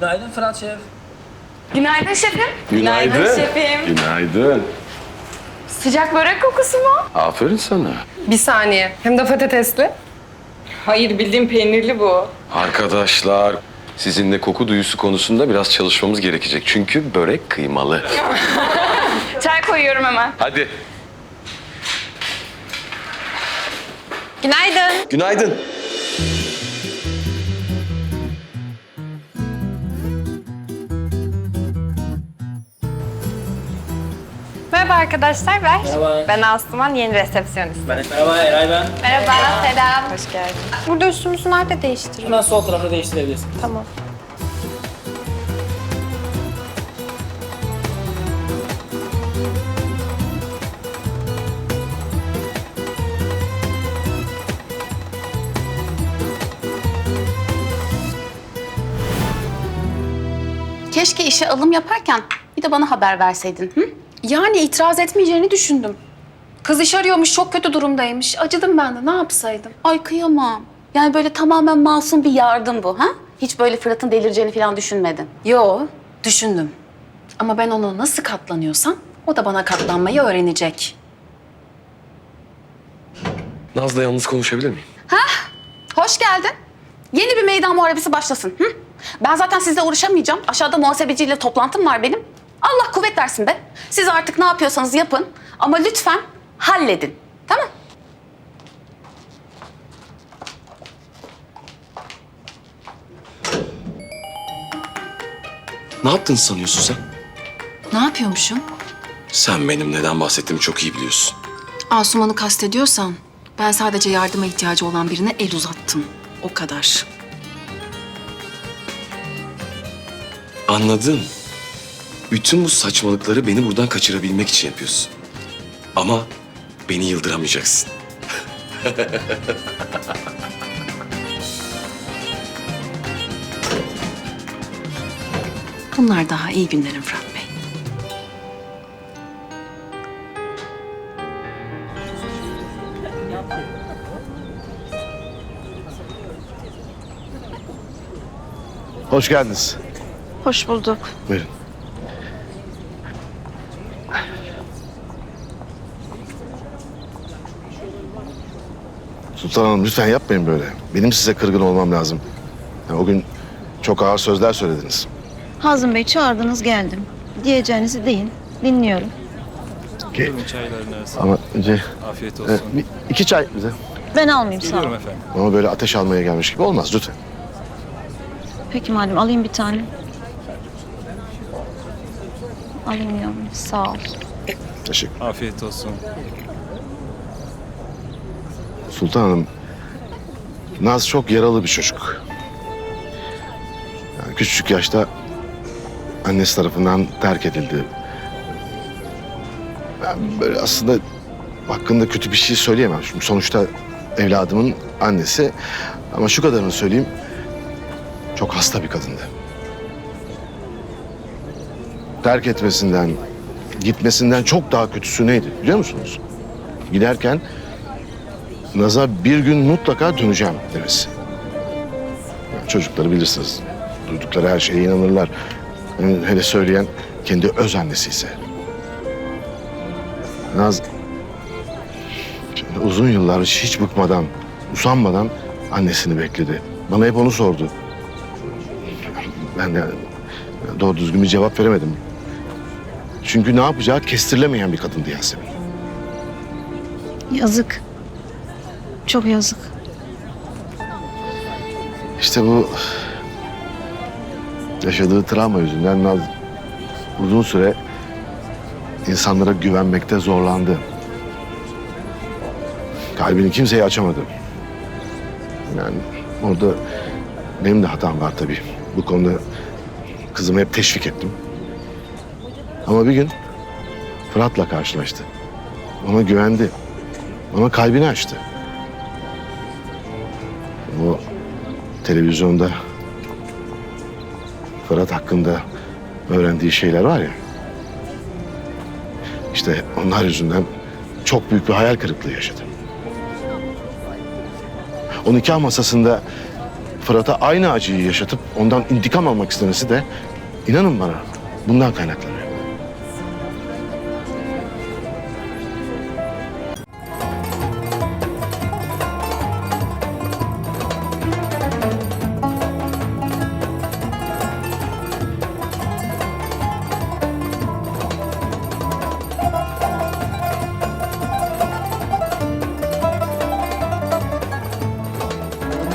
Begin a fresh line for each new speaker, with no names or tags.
Günaydın Fırat Şef.
Günaydın şefim.
Günaydın.
şefim.
Günaydın.
Sıcak börek kokusu mu?
Aferin sana.
Bir saniye. Hem de patatesli. Hayır bildiğim peynirli bu.
Arkadaşlar, sizinle koku duyusu konusunda biraz çalışmamız gerekecek. Çünkü börek kıymalı.
Çay koyuyorum hemen.
Hadi.
Günaydın.
Günaydın.
Merhaba arkadaşlar, ben.
Merhaba.
Ben Asuman, yeni resepsiyonist.
Ben, merhaba Eray ben.
Merhaba, selam. Hoş geldin. Burada üstümüzü nerede değiştirelim?
Hemen sol tarafta değiştirebilirsin.
Tamam.
Keşke işe alım yaparken bir de bana haber verseydin. Hı?
Yani itiraz etmeyeceğini düşündüm. Kız iş arıyormuş, çok kötü durumdaymış. Acıdım ben de, ne yapsaydım?
Ay kıyamam. Yani böyle tamamen masum bir yardım bu ha? Hiç böyle Fırat'ın delireceğini falan düşünmedin.
Yo, düşündüm. Ama ben ona nasıl katlanıyorsam, o da bana katlanmayı öğrenecek.
Naz'la yalnız konuşabilir miyim?
Hoş geldin. Yeni bir meydan muharebesi başlasın. Hı? Ben zaten sizle uğraşamayacağım. Aşağıda muhasebeciyle toplantım var benim. Allah kuvvet versin be. Siz artık ne yapıyorsanız yapın. Ama lütfen halledin. Tamam?
Ne yaptın sanıyorsun sen?
Ne yapıyormuşum?
Sen benim neden bahsettiğimi çok iyi biliyorsun.
Asuman'ı kastediyorsan, ben sadece yardıma ihtiyacı olan birine el uzattım. O kadar.
Anladım. Bütün bu saçmalıkları beni buradan kaçırabilmek için yapıyorsun. Ama beni yıldıramayacaksın.
Bunlar daha iyi günlerim Fırat Bey.
Hoş geldiniz.
Hoş bulduk.
Buyurun. Sultan Hanım lütfen yapmayın böyle. Benim size kırgın olmam lazım. Ya, o gün çok ağır sözler söylediniz.
Hazım Bey çağırdınız geldim. Diyeceğinizi deyin. Dinliyorum.
Ki, ama önce
Afiyet
e,
olsun.
bir- iki çay bize.
Ben almayayım sağ olun.
efendim.
Ama böyle ateş almaya gelmiş gibi olmaz lütfen.
Peki madem alayım bir tane. Alayım yavrum sağ ol.
Teşekkür.
Afiyet olsun.
Sultan Hanım, Naz çok yaralı bir çocuk. Yani küçücük yaşta annesi tarafından terk edildi. Ben böyle aslında hakkında kötü bir şey söyleyemem. Çünkü sonuçta evladımın annesi. Ama şu kadarını söyleyeyim, çok hasta bir kadındı. Terk etmesinden, gitmesinden çok daha kötüsü neydi biliyor musunuz? Giderken Naz'a bir gün mutlaka döneceğim demesi. Çocukları bilirsiniz. Duydukları her şeye inanırlar. Yani hele söyleyen kendi öz annesi ise. Naz uzun yıllar hiç bıkmadan, usanmadan annesini bekledi. Bana hep onu sordu. Ben de doğru düzgün bir cevap veremedim. Çünkü ne yapacağı kestirilemeyen bir kadındı Yasemin.
Yazık. Çok yazık.
İşte bu yaşadığı travma yüzünden Naz uzun süre insanlara güvenmekte zorlandı. Kalbini kimseye açamadı. Yani orada benim de hatam var tabii. Bu konuda kızımı hep teşvik ettim. Ama bir gün Fırat'la karşılaştı. Ona güvendi. Ona kalbini açtı. O televizyonda Fırat hakkında öğrendiği şeyler var ya. İşte onlar yüzünden çok büyük bir hayal kırıklığı yaşadı. O nikah masasında Fırat'a aynı acıyı yaşatıp ondan intikam almak istemesi de inanın bana bundan kaynaklanıyor.